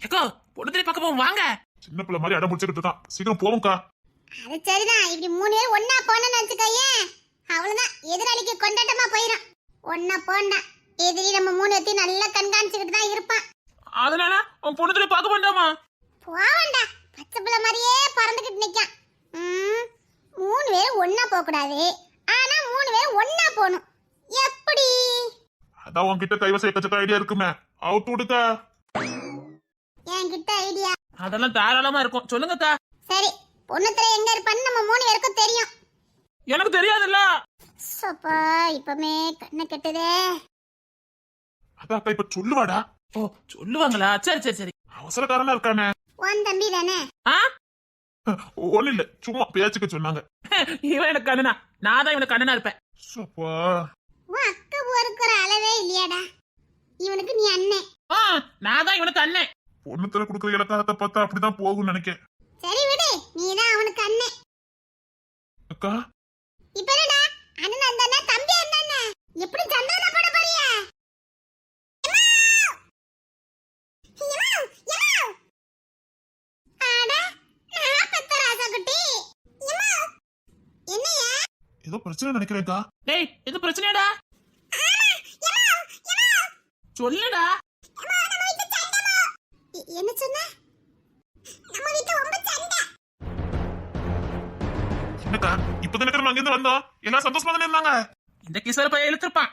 ஏக்கோ பொண்ணு தேடி பார்க்க போவோம் வாங்க. சின்ன பிள்ளை மாதிரி அடம் பிடிச்சிக்கிட்டு இருக்கான். சீக்கிரம் போவோம்க்கா. அது சரிதான். இப்படி மூணு பேர் ஒன்னா போனோம்னு வச்சுக்கோயே அவ்வளவுதான். எதிராளிக்கு கொண்டாட்டமா போயிடும் ஒன்னா போண்டா. எதிரி நம்ம மூணு பேர்த்தையும் நல்லா கண்காணிச்சுக்கிட்டு தான் இருப்பான். அதனால உன் பொண்ணு தேடி பார்க்க வேண்டாமா? போவண்டா பச்சை பிள்ளை மாதிரியே பறந்துக்கிட்டு நிக்கான். ம், மூணு பேரும் ஒன்னா போக கூடாது. ஆனா மூணு பேரும் ஒன்னா போகணும். எப்படி? அதான் உன்கிட்ட கைவசம் எக்கச்சக்க ஐடியா இருக்குமே. அவுத்து விடுக்க. அதெல்லாம் தாராளமா இருக்கும். சொல்லுங்கக்கா சரி பொண்ணுத்துல எங்க இருப்பான்னு நம்ம மூணு பேருக்கும் தெரியும். எனக்கு தெரியாதுல்ல. சப்பா இப்பமே கண்ணு கெட்டுதே. அதான் அக்கா இப்ப சொல்லுவாடா. ஓ சொல்லுவாங்களா? சரி சரி சரி. அவசரக்காரனா இருக்கானே. உன் தம்பி தானே? ஆ? ஒண்ணு இல்ல சும்மா பேச்சுக்க சொன்னாங்க. இவன் எனக்கு கண்ணனா. நான் தான் இவனுக்கு கண்ணனா இருப்பேன். சப்பா. உன் அக்கா பொறுக்கிற அளவே இல்லையாடா. இவனுக்கு நீ அண்ணன். ஆ நான் தான் இவனுக்கு அண்ணன். பொண்ணுத்துல கொடுக்குற இலக்காரத்தை பார்த்தா அப்படிதான் போகும்னு நினைக்கிறேன் சரி விடு நீ தான் அவனுக்கு அண்ணன் அக்கா? இப்ப என்னடா? அண்ணன் அந்தானே தம்பி அந்தானே எப்படி சந்தான போட போறிய? என்னையா? ஏதோ பிரச்சனை நினைக்கிறேன்க்கா. டேய் இது பிரச்சனையாடா? சொல்லுடா. என்ன சொன்ன? நம்ம வீட்டு ரொம்ப சண்டை. என்னக்கா இப்பதானே நம்ம அங்கிருந்து வந்தோம்? எல்லாம் சந்தோஷமா தானே இருந்தாங்க? இந்த கிசர பையன் இழுத்துருப்பான்.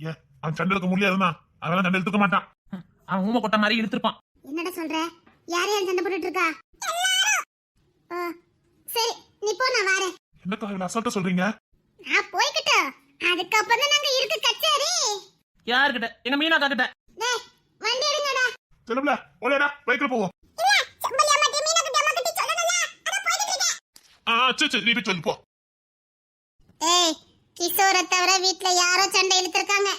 ஏன் அவன் சண்டை எடுக்க முடியாதுன்னா அவன் சண்டை எடுத்துக்க மாட்டான். அவன் ஊமை கொட்ட மாதிரி இழுத்துருப்பான். என்னடா சொல்ற? யார் யார் சண்டை போட்டுட்டு இருக்கா? ஆ, சரி நீ போ நான் வரேன். என்னக்கா இவ்வளவு அசால்ட்டா சொல்றீங்க? நான் போய்கிட்டோம் அதுக்கப்புறம் தான் நாங்க இருக்கு கச்சேரி. யாருக்கிட்ட எங்க மீனாக்கா கிட்ட டேய் செலவுல ஓடா பைக்ல போவோம். ஆ சரி சரி நீ போய் சொல்லு போ. ஏய் கிஷோரை தவிர வீட்ல யாரோ சண்டை இழுத்திருக்காங்க.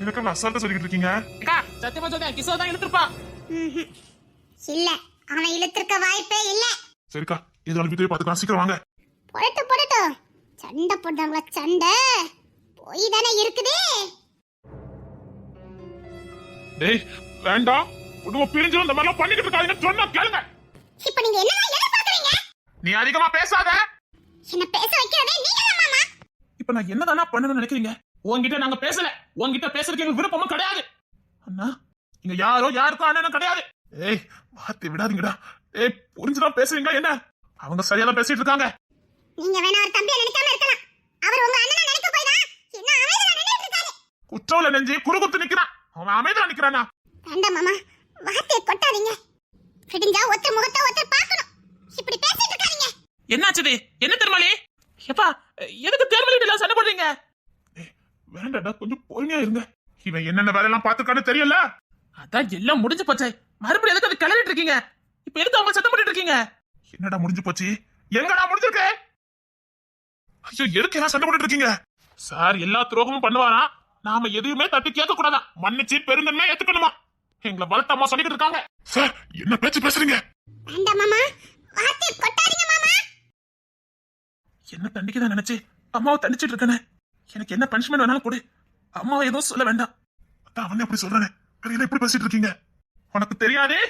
இவ்வளவு அசால்ட்டா சொல்லிட்டு இருக்கீங்க? அக்கா சத்தியமா சொல்றேன் கிசோர் தான் இழுத்துருப்பான். இல்ல அவன் இழுத்திருக்க வாய்ப்பே இல்ல. சரிக்கா இது நாளைக்கு வீட்டுல பாத்துக்கலாம் சீக்கிரம் வாங்க. போடட்டும் போடட்டும். சண்டை போட்டாங்களா சண்டை. போய் தானே இருக்குது. டேய் வேண்டாம். குடும்பம் பிரிஞ்சு இந்த மாதிரிலாம் பண்ணிக்கிட்டு இருக்காதீங்கன்னு சொன்னா கேளுங்க. இப்ப நீங்க என்னலாம் எதிர்பார்க்கறீங்க நீ அதிகமா பேசாத. என்ன பேச வைக்கிறதே நீங்க தான் மாமா. இப்ப நான் என்னதானா பண்ணணும்னு நினைக்கிறீங்க? உன்கிட்ட நாங்க பேசல. உன்கிட்ட பேசுறதுக்கு எங்களுக்கு விருப்பமும் கிடையாது. அண்ணா இங்க யாரோ யாருக்கும் அண்ணனும் கிடையாது. ஏய் வார்த்தை விடாதீங்கடா. ஏய் புரிஞ்சுதான் பேசுறீங்களா என்ன? அவங்க சரியா தான் பேசிட்டு இருக்காங்க. நீங்க வேணா ஒரு தம்பியை நினைக்காம இருக்கலாம். அவர் உங்க அண்ணனை நினைக்க போய் தான் என்ன அமைதியா நின்னுட்டு இருக்காரு. குற்றவுல நெஞ்சு குறு குத்து நிக்கிறான். அவன் அமைதியா நிக்கிறானா? வேண்டாம் மாமா வார்த்தையை கொட்டாதீங்க. விடிஞ்சா ஒருத்தர் முகத்தை ஒருத்தர் பார்க்கணும். இப்படி பேசிட்டு இருக்காதீங்க. என்னாச்சுது என்ன திருமலி எப்பா எதுக்கு தேர்மலி சண்டை போடுறீங்க? வேண்டாடா கொஞ்சம் பொறுமையா இருங்க. இவன் என்னென்ன வேலையெல்லாம் பாத்துருக்கான்னு தெரியல. அதான் எல்லாம் முடிஞ்சு போச்சே. மறுபடியும் எதுக்கு அது கிளறிட்டு இருக்கீங்க? இப்ப எதுக்கு அவங்க சத்தம் போட்டுட்டு இருக்கீங்க? என்னடா முடிஞ்சு போச்சு? எங்கடா முடிஞ்சிருக்கு? ஐயோ எதுக்கு எல்லாம் சண்டை போட்டுட்டு இருக்கீங்க? சார் எல்லா துரோகமும் பண்ணுவாரா நாம எதையுமே தட்டி கேட்க கூடாதா? மன்னிச்சு பெருந்தன்மை ஏத்துக்கணுமா? எங்களை வளர்த்தம்மா சொல்லிக்கிட்டு இருக்காங்க. சார் என்ன பேச்சு பேசுறீங்க? வேண்டாம் மாமா. வார்த்தையை கொட்டாதீங்க மாமா. என்ன தண்டிக்க தான் நினைச்சு? அம்மாவை தண்டிச்சிட்டு இருக்கேனே. எனக்கு என்ன பனிஷ்மெண்ட் வேணாலும் கொடு. அம்மாவை எதுவும் சொல்ல வேண்டாம். அதான் அவனே அப்படி சொல்றானே. வேற எப்படி பேசிட்டு இருக்கீங்க? உனக்கு தெரியாதே?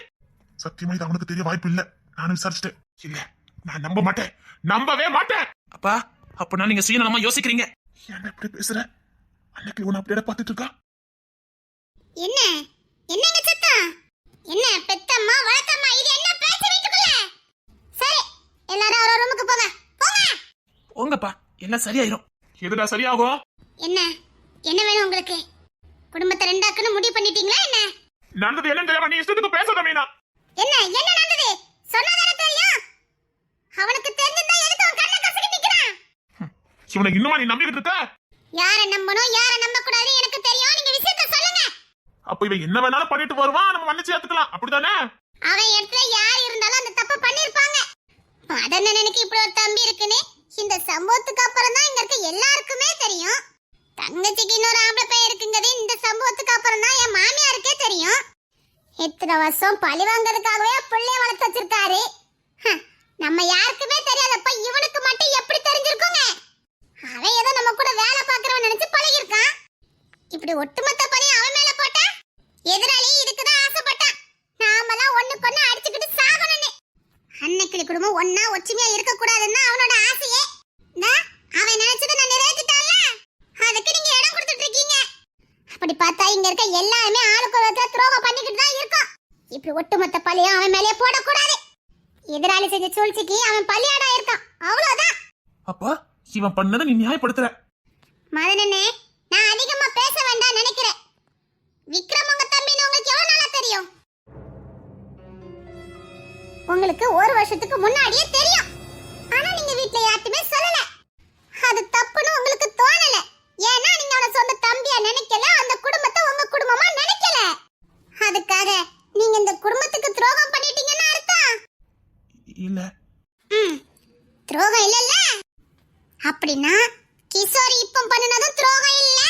சத்தியமா இது அவனுக்கு தெரிய வாய்ப்பு இல்ல. நானும் விசாரிச்சுட்டேன். இல்ல நான் நம்ப மாட்டேன். நம்பவே மாட்டேன். அப்பா அப்படின்னா நீங்க சுயநலமா யோசிக்கிறீங்க. ஏன்டா இப்படி பேசுற? அன்னைக்கு உன்னை அப்படியே பார்த்துட்டு இருக்கா என்ன என்னங்க சத்தம்? என்ன பெத்தம்மா வளர்த்தம்மா இது என்ன பேச்சு வீட்டுக்குள்ள? சரி எல்லாரும் ஒரு ரூமுக்கு போங்க. போங்க. போங்கப்பா எல்லாம் சரியாயிரும். எதுடா சரியாகும் என்ன? என்ன வேணும் உங்களுக்கு? குடும்பத்தை ரெண்டாக்குன்னு முடிவு பண்ணிட்டீங்களா என்ன? நடந்தது என்னன்னு தெரியாம நீ இஷ்டத்துக்கு பேசாத மீனா. என்ன? என்ன நடந்தது சொன்னதானே தெரியும்? அவனுக்கு தெரிஞ்சிருந்தா எதுக்கு அவன் கண்ணை கசக்கி நிக்கிறான்? இவனை இன்னுமா நீ நம்பிக்கிட்டு இருக்க? யாரை நம்பணும் யாரை நம்ப கூடாது எனக்கு தெரியும். நீங்க விஷயத்த சொல்லுங்க. அப்ப இவன் என்ன வேணாலும் பண்ணிட்டு வருவான். நம்ம மன்னிச்சு ஏத்துக்கலாம். அப்படிதானே? அவன் இடத்துல யார் இருந்தாலும் அந்த தப்ப பண்ணிருப்பாங்க மதனனுக்கு இப்படி ஒரு தம்பி இருக்குன்னு இந்த சம்பவத்துக்கு அப்புறம் தான் இங்க இருக்க எல்லாருக்குமே தெரியும். தங்கச்சிக்கு இன்னொரு ஆம்பளை பையன் இருக்குங்கிறது இந்த சம்பவத்துக்கு அப்புறம் தான் என் மாமியாருக்கே தெரியும். இத்தனை வருஷம் பழி வாங்குறதுக்காகவே பிள்ளைய வளர்த்து வச்சிருக்காரு. நம்ம யாருக்குமே தெரியாதப்ப இவனுக்கு மட்டும் எப்படி தெரிஞ்சிருக்குங்க? அவன் ஏதோ நம்ம கூட வேலை பார்க்கறவன் நினைச்சு பழகிருக்கான் இப்படி ஒட்டுமொத்த பணி அவன் மேல போட்டா? எதிராளி இதுக்குதான் ஆசைப்பட்டான். நாமெல்லாம் ஒண்ணுக்கு ஒண்ணு அடிச்சுக்கிட்டு சாகணும்னு. அன்னைக்கிளி குடும்பம் ஒன்னா ஒற்றுமையா இருக்க கூடாதுன்னா அவனோட ஆசையே. அவன் நினைச்சதை நான் நிறைவேற்றிட்டான்ல அதுக்கு நீங்க இடம் கொடுத்துட்டு இருக்கீங்க அப்படி பார்த்தா இங்க இருக்க எல்லாருமே ஆளுக்கு ஒரு துரோகம் பண்ணிக்கிட்டு தான் இருக்கோம். இப்படி ஒட்டுமொத்த பழியும் அவன் மேலே போடக்கூடாது. எதிராளி செஞ்ச சூழ்ச்சிக்கு அவன் பலியாடா இருக்கான். அவ்வளவுதான். அப்பா இவன் பண்ணதை நீ நியாயப்படுத்துற. மதனனே நான் அதிகமா பேச வேண்டாம் நினைக்கிறேன். விக்ரம் உங்க தம்பின்னு உங்களுக்கு எவ்வளவு நாளா தெரியும்? உங்களுக்கு ஒரு வருஷத்துக்கு முன்னாடியே தெரியும். ஆனா நீங்க வீட்ல யார்ட்டுமே சொல்லல. அது தப்புன்னு உங்களுக்கு தோணல. ஏன்னா நீங்க அவன சொந்த தம்பியா நினைக்கல அந்த குடும்பத்தை உங்க குடும்பமா நினைக்கல. அதுக்காக நீங்க இந்த குடும்பத்துக்கு துரோகம் பண்ணிட்டீங்கன்னு அர்த்தம். இல்ல. துரோகம் இல்லல்ல. அப்படின்னா கிஷோர் இப்ப பண்ணினதும் துரோகம் இல்ல.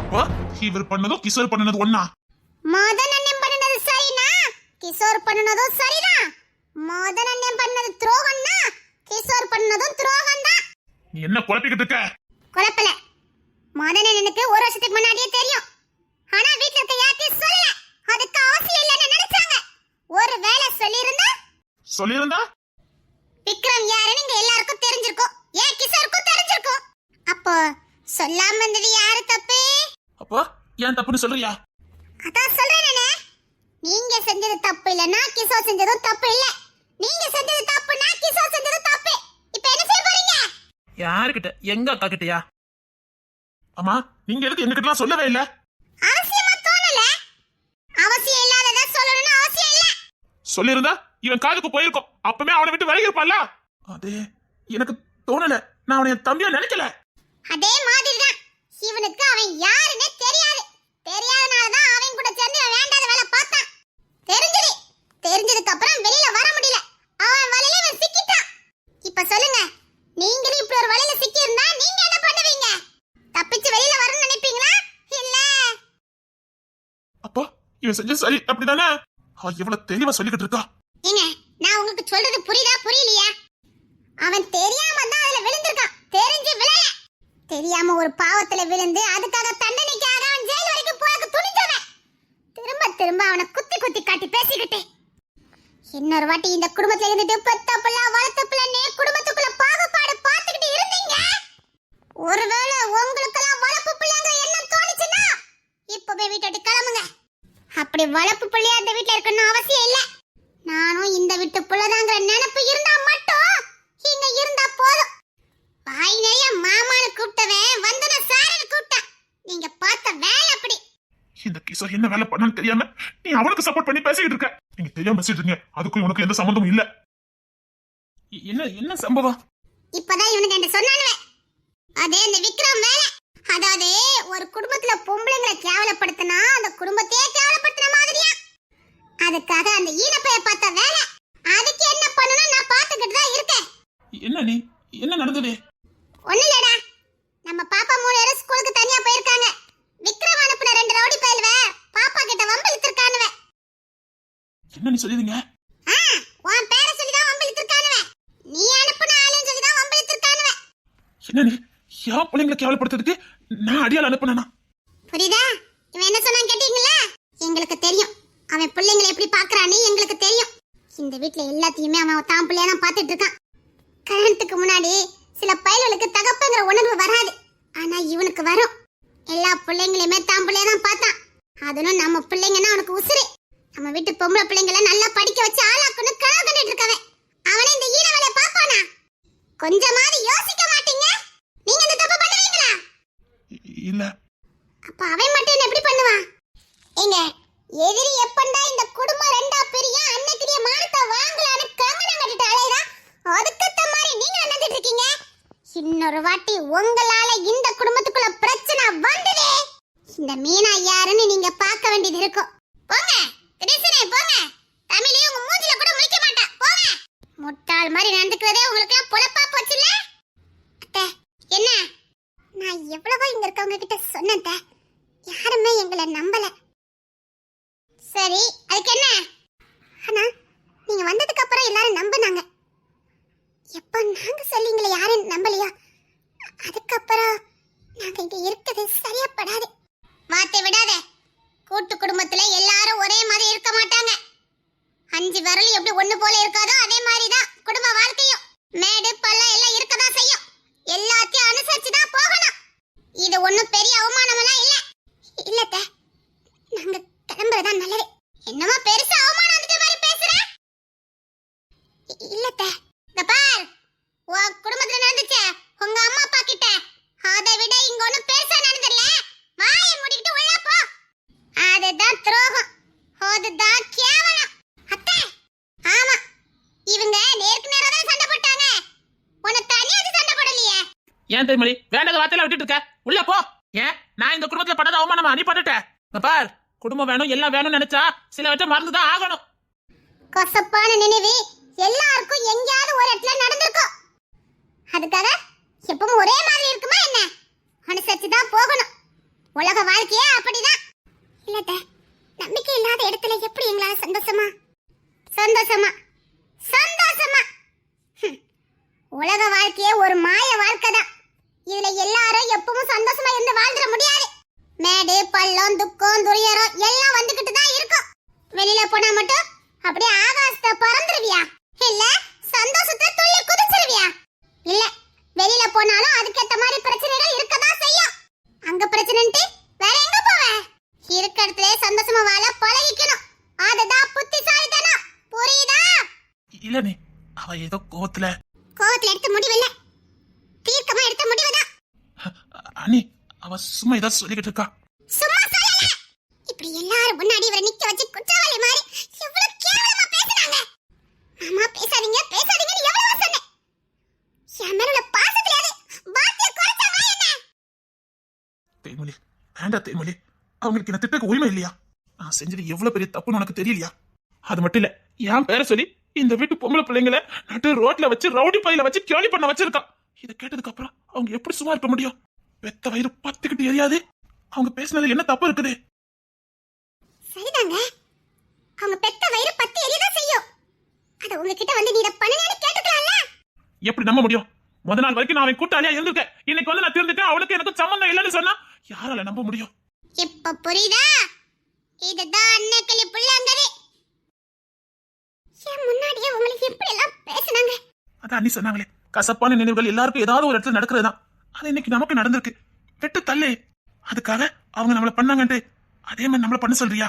அப்பா இவர் பண்ணதும் கிஷோர் பண்ணது ஒண்ணா? மதன் அண்ணன் பண்ணினது சரினா கிஷோர் பண்ணினதும் சரிதான் மதன் அண்ணன் பண்ணது துரோகம்னா கிஷோர் பண்ணதும் துரோகம் தான் நீ என்ன குழப்பிக்கிட்டு இருக்க? குழப்பல. மதன் அண்ணனுக்கு ஒரு வருஷத்துக்கு முன்னாடியே தெரியும். ஆனா வீட்ல இருக்க யார்ட்டையும் சொல்லல. அதுக்கு அவசியம் இல்லைன்னு நினைச்சாங்க. ஒரு வேளை சொல்லியிருந்தா? சொல்லியிருந்தா? விக்ரம் யாருன்னு இங்க எல்லாருக்கும் தெரிஞ்சிருக்கும். ஏன் கிஷோருக்கும் தெரிஞ்சிருக்கும்? அப்போ சொல்லாம இருந்தது யாரு தப்பு? அப்பா ஏன் தப்புன்னு சொல்றியா? அதான் சொல்றேனே நீங்க செஞ்சது தப்பு இல்லனா கிஷோர் செஞ்சதும் தப்பு இல்ல. நீங்க செஞ்சது தப்புனா கிஷோர் செஞ்சது தப்பு. இப்போ என்ன செய்ய போறீங்க? யாருக்கிட்ட? எங்க அக்கா கிட்டயா? அம்மா நீங்க எதுக்கு எங்ககிட்டலாம் சொல்லவே இல்ல? அவசியமா தோணல. அவசியம் இல்லாதத சொல்லணும்னு அவசியம் இல்ல. சொல்லியிருந்தா இவன் காதுக்கு போயிருக்கும். அப்பவே அவனை விட்டு விலகி இருப்பான்ல அது எனக்கு தோணல. நான் அவனை தம்பியா நினைக்கல. அதே மாதிரி தான் இவனுக்கு அவன் யாருன்னே தெரியாது. தெரியாதனால தான் அவன் கூட சேர்ந்து வேண்டாத வேலை பார்த்தான். தெரிஞ்சது. தெரிஞ்சதுக்கு அப்புறம் வெளியில வர முடியல. அவன் வலையில இவன் சிக்கிட்டான். இப்ப சொல்லுங்க நீங்களும் இப்படி ஒரு வலையில சிக்கி இருந்தா நீங்க என்ன பண்ணுவீங்க? தப்பிச்சு வெளியில வரணும்னு நினைப்பீங்களா? இல்ல. அப்பா இவன் செஞ்ச சரி அப்படிதானே? எவ்வளவு தெளிவா சொல்லிக்கிட்டு இருக்கா? நான் உங்களுக்கு சொல்றது புரியுதா புரியலையா? அவன் தெரியாம தான் அதுல விழுந்திருக்கான். தெரிஞ்சு விழல. தெரியாம ஒரு பாவத்துல விழுந்து அதுக்காக தண்டனைக்காக அவன் ஜெயில் வரைக்கும் போக துணிஞ்சவன். திரும்ப திரும்ப அவனை குத்தி குத்தி காட்டி பேசிக்கிட்டு. இன்னொரு வாட்டி இந்த குடும்பத்துல இருந்துட்டு பெத்த பிள்ளை குடும்பத்துக்குள்ள பாகுபாடு பார்த்துக்கிட்டு இருந்தீங்க? ஒருவேளை உங்களுக்கெல்லாம் வளர்ப்பு பிள்ளைங்கிற எண்ணம் தோணுச்சுன்னா இப்பவே வீட்டை விட்டு கிளம்புங்க. அப்படி வளர்ப்பு பிள்ளையா அந்த வீட்டுல இருக்கணும் அவசியம் இல்ல. நானும் இந்த வீட்டு புள்ளதாங்கிற நினைப்பு இருந்தா மட்டும் இங்க இருந்தா போதும். வாய் நிறைய மாமான்னு கூப்பிட்டவன் வந்தன சாரன்னு கூப்பிட்டான். நீங்க பார்த்த வேலை அப்படி. இந்த கிஷோர் என்ன வேலை பண்ணான்னு தெரியாம நீ அவனுக்கு சப்போர்ட் பண்ணி பேசிக்கிட்டு இருக்க. நீங்க தெரியாம பேசிட்டு இருக்கீங்க அதுக்கும் உனக்கு எந்த சம்மந்தமும் இல்ல. என்ன என்ன சம்பவம்? இப்பதான் இவனுக்கு என்ன சொன்னானுவே. அதே இந்த விக்ரம் வேலை. அதாவது ஒரு குடும்பத்துல பொம்பளைங்களை கேவலப்படுத்தினா அந்த குடும்பத்தையே கேவலப்படுத்தின மாதிரியா? அதுக்காக அந்த ஈனப்பைய பார்த்த வேலை. அதுக்கு என்ன பண்ணணும் நான் பார்த்துக்கிட்டு தான் இருக்கேன். என்ன நீ? என்ன நடந்தது? ஒண்ணு இல்லடா. நம்ம பாப்பா மூணு பேரும் ஸ்கூலுக்கு தனியா போயிருக்காங்க. விக்ரம் அனுப்புன ரெண்டு ரவுடி பயல்வ பாப்பா கிட்ட வம்பிழுத்திருக்கானுவ. என்ன நீ சொல்லிருங்க ஆ உன் பேரை சொல்லி தான் வம்பிழுத்திருக்கானுவ. நீ அனுப்புன ஆளுன்னு சொல்லி தான் வம்பிழுத்திருக்கானுவ. என்ன நீ? என் பிள்ளைங்களை கேவலப்படுத்துறதுக்கு நான் அடியால் அனுப்புனேனா? புரியுதா? இவன் என்ன சொன்னான் கேட்டீங்களா? எங்களுக்கு தெரியும். அவன் பிள்ளைங்களை எப்படி பாக்குறான்னு எங்களுக்கு தெரியும். இந்த வீட்ல எல்லாத்தையுமே அவன் தான் பிள்ளையா தான் பார்த்துட்டு இருக்கான். கல்யாணத்துக்கு முன்னாடி சில பயல்களுக்கு தகப்பங்கிற உணர்வு வராது. ஆனா இவனுக்கு வரும். எல்லா பிள்ளைங்களையுமே தான் பிள்ளையா தான் பார்த்தான். அதுவும் நம்ம பிள்ளைங்கன்னா அவனுக்கு உசுரு நம்ம வீட்டு பொம்பளை பிள்ளைங்களை நல்லா படிக்க வச்சு ஆளாக்கணும் கனவு கண்டுட்டு இருக்கவன். அவனை இந்த ஈர வேலையை பார்ப்பானா? கொஞ்சமாவது யோசிக்க மாட்டீங்க? நீங்க இந்த தப்பு பண்ணுவீங்களா? இல்ல. அப்ப அவன் மட்டும் என்ன எப்படி பண்ணுவான்? ஏங்க எதிரி எப்பண்டா இந்த குடும்பம் ரெண்டா பெரிய? அன்னைக்கிரிய மானத்தை வாங்கலான்னு கங்கணம் கட்டிட்டு அலையறா அதுக்கத்த மாதிரி நீங்க நினைச்சிட்டு இருக்கீங்க. இன்னொரு வாட்டி உங்களால இந்த குடும்பத்துக்குள்ள பிரச்சனை வந்ததே. இந்த மீனா யாருன்னு நீங்க பார்க்க வேண்டியது இருக்கும். போங்க கிருஷ்ணே போங்க. தமிழே உங்க மூஞ்சில கூட முழிக்க மாட்டா. போங்க. முட்டாள் மாதிரி நடந்துக்கிறதே உங்களுக்கு எல்லாம் பொழப்பா போச்சுல்ல? அத்தை, என்ன? நான் எவ்வளவோ இங்க இருக்கவங்க கிட்ட சொன்னேன் அத்தை. யாருமே எங்களை நம்பல சரி அதுக்கு என்ன ஆனா நீங்க வந்ததுக்கு அப்புறம் எல்லாரும் நம்பினாங்க எப்ப நாங்க சொல்லீங்களே யாரும் நம்பலையா அதுக்கப்புறம் நாங்க இங்க இருக்கிறது சரியா படாது வார்த்தை இது ஒண்ணும் பெரிய அவமானமெல்லாம் இல்ல இல்ல அத்தை. நாங்க கிளம்புறதா நல்லது என்னமா பெருசா அவமானம் வந்துட்ட மாதிரி பேசுற இ- இல்ல அத்தை. இங்க பார் உன் குடும்பத்துல நடந்துச்சே உங்க அம்மா அப்பா கிட்ட அதை விட இங்க ஒண்ணும் பெருசா நடந்துடல வாயை மூடிக்கிட்டு உள்ள போ அதுதான் துரோகம் அதுதான் கேவலம் அத்தை ஆமா இவங்க நேருக்கு நேரா தான் சண்டை போட்டாங்க உன்னை தனியா அது சண்டை போடலையே ஏன் தேன்மொழி வேண்டாத வார்த்தையில விட்டுட்டு இருக்க. உள்ள போ. ஏன் நான் இந்த குடும்பத்துல படாத அவமானமா? நீ பண்ணிட்டேன் பார். குடும்பம் வேணும் எல்லாம் வேணும்னு நினைச்சா சிலவற்றை மறந்துதான் ஆகணும். கசப்பான நினைவு எல்லாருக்கும் எங்கேயாவது ஒரு இடத்துல நடந்திருக்கும். அதுக்காக எப்பவும் ஒரே மாதிரி இருக்குமா என்ன? அனுசரிச்சு தான் போகணும். உலக வாழ்க்கையே அப்படிதான். இல்லத நம்பிக்கை இல்லாத இடத்துல எப்படி எங்களால சந்தோஷமா? சந்தோஷமா? சந்தோஷமா? உலக வாழ்க்கையே ஒரு மாய வாழ்க்கை தான் இதுல எல்லாரும் எப்பவும் சந்தோஷமா இருந்து வாழ்ந்துட முடியாது மேடு பள்ளம் துக்கம் துரியரம் எல்லாம் வந்துகிட்டு தான் இருக்கும் வெளியில போனா மட்டும் அப்படியே ஆகாசத்தை பறந்துருவியா இல்ல சந்தோஷத்தை துள்ளி குதிச்சிருவியா இல்ல வெளியில போனாலும் அதுக்கேத்த மாதிரி பிரச்சனைகள் இருக்கதான் செய்யும் அங்க பிரச்சனைன்ட்டு வேற எங்க போவ இருக்க இடத்துல சந்தோஷமா வாழ பழகிக்கணும் அதுதான் புத்திசாலித்தனம் புரியுதா இல்ல நீ அவ ஏதோ கோவத்துல கோவத்துல எடுத்த முடிவு இல்ல தீர்க்கமா எடுத்த முடிவுதான் அண்ணி அவ சும்மா ஏதோ சொல்லிக்கிட்டு இருக்கா? சும்மா சொல்லல. இப்படி எல்லாரும் முன்னாடி இவரை நிக்க வச்சு குற்றவாளி மாதிரி எவ்வளவு கேவலமா பேசுறாங்க மாமா பேசாதீங்க பேசாதீங்கன்னு எவ்வளவு சொன்னேன். என் மேல உள்ள பாசத்திலாவது வார்த்தையை குறைச்சாங்களா என்ன? தேன்மொழி வேண்டாம் தேன்மொழி. அவங்களுக்கு என்ன திட்டக்கு உரிமை இல்லையா? நான் செஞ்சது எவ்வளவு பெரிய தப்புன்னு உனக்கு தெரியலையா? அது மட்டும் இல்ல என் பேரை சொல்லி இந்த வீட்டு பொம்பளை பிள்ளைங்களை நட்டு ரோட்ல வச்சு ரவுடி பையில வச்சு கேலி பண்ண வச்சிருக்கான். இதை கேட்டதுக்கு அப்புறம் அவங்க எப்படி சும்மா இருக்க முடியும்? வெத்த வயிறு பத்துக்கிட்டு எரியாது. அவங்க பேசுனது என்ன தப்பு இருக்குது? சரிதாங்க. அவங்க பெத்த வயிறு பத்து எரியதான் செய்யும். அத உங்ககிட்ட வந்து நீ இத பண்ணுங்கன்னு கேட்டுக்கலாம்ல? எப்படி நம்ப முடியும்? முத நாள் வரைக்கும் நான் அவன் கூட்டாளியா இருந்திருக்கேன். இன்னைக்கு வந்து நான் திருந்துட்டேன். அவளுக்கு எனக்கு சம்மந்தம் இல்லைன்னு சொன்னா யாரால நம்ப முடியும்? இப்ப புரியுதா? இதுதான் அன்னைக்கிளி புள்ளாங்கது என் முன்னாடியே உங்களுக்கு எப்படி எல்லாம் பேசுனாங்க. அதான் அண்ணி சொன்னாங்களே கசப்பான நினைவுகள் எல்லாருக்கும் ஏதாவது ஒரு இடத்துல நடக்கிறது தான் அது இன்னைக்கு நமக்கு நடந்திருக்கு. வெட்டு தள்ளு. அதுக்காக அவங்க நம்மள பண்ணாங்கன்ட்டு அதே மாதிரி நம்மள பண்ண சொல்றியா?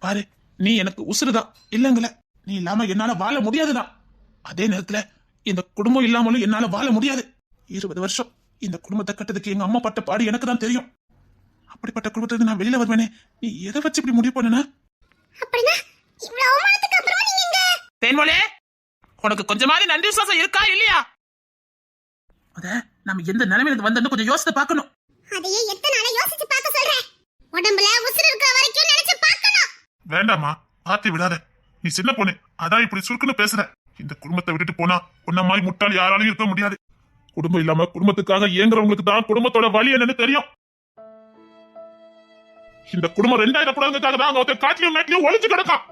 பாரு நீ எனக்கு உசுறுதான். இல்லைங்கள நீ இல்லாம என்னால வாழ முடியாதுதான் அதே நேரத்துல இந்த குடும்பம் இல்லாமலும் என்னால வாழ முடியாது. இருபது வருஷம் இந்த குடும்பத்தை கட்டதுக்கு எங்க அம்மா பட்ட பாடு எனக்கு தான் தெரியும். அப்படிப்பட்ட குடும்பத்துல நான் வெளியில வருவேனே. நீ எதை வச்சு இப்படி முடிவு பண்ணுன? தேன்மொழி உனக்கு கொஞ்சமாவது நன்றி விசுவாசம் இருக்கா இல்லையா? அத நம்ம எந்த நிலைமையில வந்தோம்னு கொஞ்சம் யோசித்து பார்க்கணும். அதையே எத்தனை நாளா யோசிச்சு பார்க்க சொல்றேன். உடம்புல உசுறு இருக்கிற வரைக்கும் நினைச்சு பார்க்கணும். வேண்டாம்மா ஆத்தி விடாத. நீ சின்ன பொண்ணு அதான் இப்படி சுருக்குன்னு பேசுற. இந்த குடும்பத்தை விட்டுட்டு போனா உன்ன மாதிரி முட்டாள் யாராலையும் இருக்க முடியாது. குடும்பம் இல்லாம குடும்பத்துக்காக இயங்குறவங்களுக்கு தான் குடும்பத்தோட வழி என்னன்னு தெரியும். இந்த குடும்பம் ரெண்டாயிரம் கூடாதுக்காக தான் அங்க ஒருத்தர் காட்டிலையும் மேட்லயும் ஒளிஞ்சு கிடக்கான்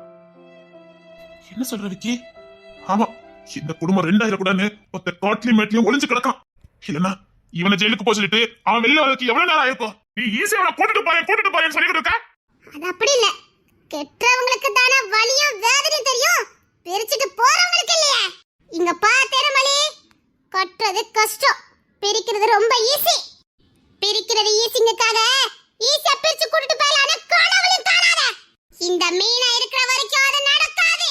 என்ன சொல்ற விக்கி? ஆமா இந்த குடும்பம் ரெண்டாயிரம் கூடாதுன்னு ஒருத்தர் காட்டிலையும் மேட்லயும் ஒளிஞ்சு கிடக்கான் இல்லன்னா இவனை ஜெயிலுக்கு போக சொல்லிட்டு அவன் வெளியில வரதுக்கு எவ்வளவு நேரம் ஆயிருக்கும்? நீ ஈஸியா அவனை கூட்டிட்டு போறேன் கூட்டிட்டு போறேன்னு சொல்லிட்டு இருக்க? அது அப்படி இல்ல. கெட்டவங்களுக்கு தானே வலியும் வேதனையும் தெரியும். பிரிச்சுட்டு போறவங்களுக்கு இல்லையா. இங்க பா மலி கட்டுறது கஷ்டம். பிரிக்கிறது ரொம்ப ஈஸி பிரிக்கிறது ஈஸிங்கக்காக ஈஸியா பிரிச்சு கூட்டிட்டு போயலான கனவுலையும் காணாத. இந்த மீனா இருக்கிற வரைக்கும் அது நடக்காது.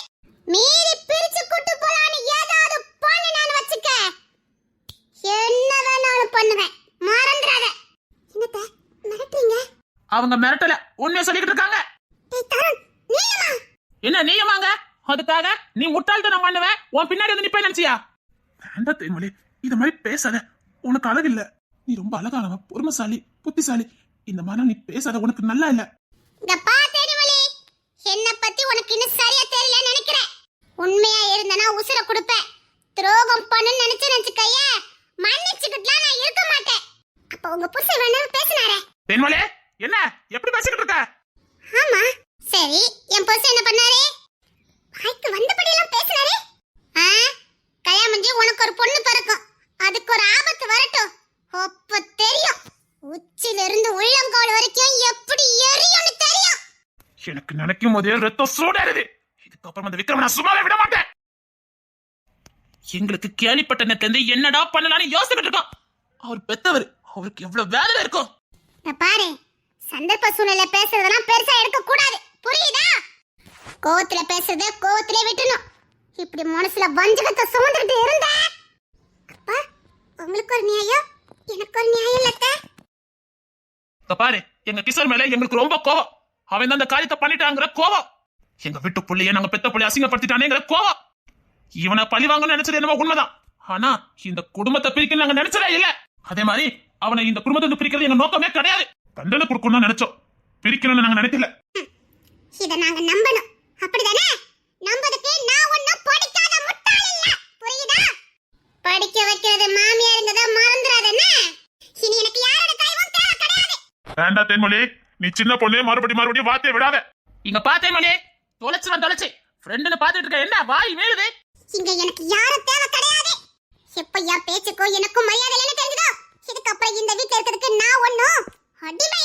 மீறி பிரிச்சு கூட்டு போலான்னு ஏதாவது பண்ணினானு என்ன வேணாலும் பண்ணுவேன். மறந்துடாத என்னத்த மிரட்டுறீங்க? அவங்க மிரட்டல. உண்மையை சொல்லிக்கிட்டு இருக்காங்க. என்ன நீயமாங்க? அதுக்காக நீ முட்டாள்தனம் பண்ணுவேன் உன் பின்னாடி வந்து நிப்பேன் நினைச்சியா? வேண்டாம் தேன்மொழி இது மாதிரி பேசாத. உனக்கு அழகு இல்ல. நீ ரொம்ப அழகானவ பொறுமைசாலி புத்திசாலி. இந்த மாதிரி நீ பேசாத உனக்கு நல்லா இல்ல. இந்த பாத்தேனிமலி என்ன பத்தி உனக்கு இன்னும் சரியா தெரியல நினைக்கிறேன். உண்மையா இருந்தனா உசுர கொடுப்பேன். துரோகம் பண்ணுன்னு நினைச்சு நினைச்சுக்கைய. மன்னிச்சுக்கிட்டுலாம் நான் இருக்க மாட்டேன். அப்ப உங்க புருஷன் வேணா பேசினாரே. தேன்மொழி என்ன? எப்படி பேசிக்கிட்டு இருக்க? ஆமா. சரி என் புருஷன் என்ன பண்ணாரு? வாய்க்கு வந்தபடி எல்லாம் பேசினாரு. ஆ கல்யாணம் முடிஞ்சு உனக்கு ஒரு பொண்ணு பிறக்கும். அதுக்கு ஒரு ஆபத்து வரட்டும். அப்ப தெரியும். உச்சில இருந்து உள்ளங்கால் வரைக்கும் எப்படி எரியும்னு தெரியும். எனக்கு நினைக்கும் போதே ரத்தம் சூடாருது இதுக்கப்புறம் அந்த விக்ரம நான் சும்மாவே விட மாட்டேன். எங்களுக்கு கேள்விப்பட்ட இருந்து என்னடா பண்ணலாம்னு யோசிச்சுட்டு இருக்கோம் அவர் பெத்தவர் அவருக்கு எவ்வளவு வேதனை இருக்கும் பாரு சந்தர்ப்ப சூழ்நிலை பேசுறதெல்லாம் பெருசா எடுக்க கூடாது புரியுதா? கோவத்துல பேசுறத கோவத்திலே விட்டுணும். இப்படி மனசுல வஞ்சகத்தை சுமந்துகிட்டு இருந்த? அப்பா உங்களுக்கு ஒரு நியாயம்? எனக்கு ஒரு நியாயம் இல்லத்த பாரு எங்க கிஷோர் மேல எங்களுக்கு ரொம்ப கோவம். அவன் தான் அந்த காரியத்தை பண்ணிட்டாங்கிற கோவம். எங்க வீட்டு புள்ளைய நாங்க பெத்த புள்ளைய அசிங்கப்படுத்திட்டானேங்கிற கோவம். இவனை பழி வாங்கணும்னு நினைச்சது என்னமோ உண்மைதான். ஆனா இந்த குடும்பத்தை பிரிக்க நாங்க நினைச்சதே இல்ல. அதே மாதிரி அவனை இந்த குடும்பத்தை பிரிக்கிறது எங்க நோக்கமே கிடையாது. தண்டனை கொடுக்கணும்னு நினைச்சோம். பிரிக்கணும்னு நாங்க நினைக்கல. இத நாங்க நம்பணும். அப்படிதானே? நம்பதுக்கு நான் ஒண்ணும் படிக்காத முட்டாள் இல்ல. புரியுதா? படிக்க வைக்கிறது மாமியாருங்க தான் மறந்துடாதே இனி எனக்கு யாரோட கைவும் தேவை கிடையாது. வேண்டா தென்மொழி நீ சின்ன பொண்ணு மறுபடி மறுபடியும் வார்த்தையை விடாத. இங்க பார்த்தேன் மணி தொலைச்சுதான் தொலைச்சு. ஃப்ரெண்டுன்னு பாத்துட்டு இருக்க என்ன? வாய் மேலுது. இங்க எனக்கு யாரும் தேவை கிடையாது. எப்ப என் பேச்சுக்கோ எனக்கும் மரியாதை இல்லைன்னு தெரிஞ்சுதோ? இதுக்கப்புறம் இந்த வீட்டுல இருக்கிறதுக்கு நான் ஒண்ணும் அடிமை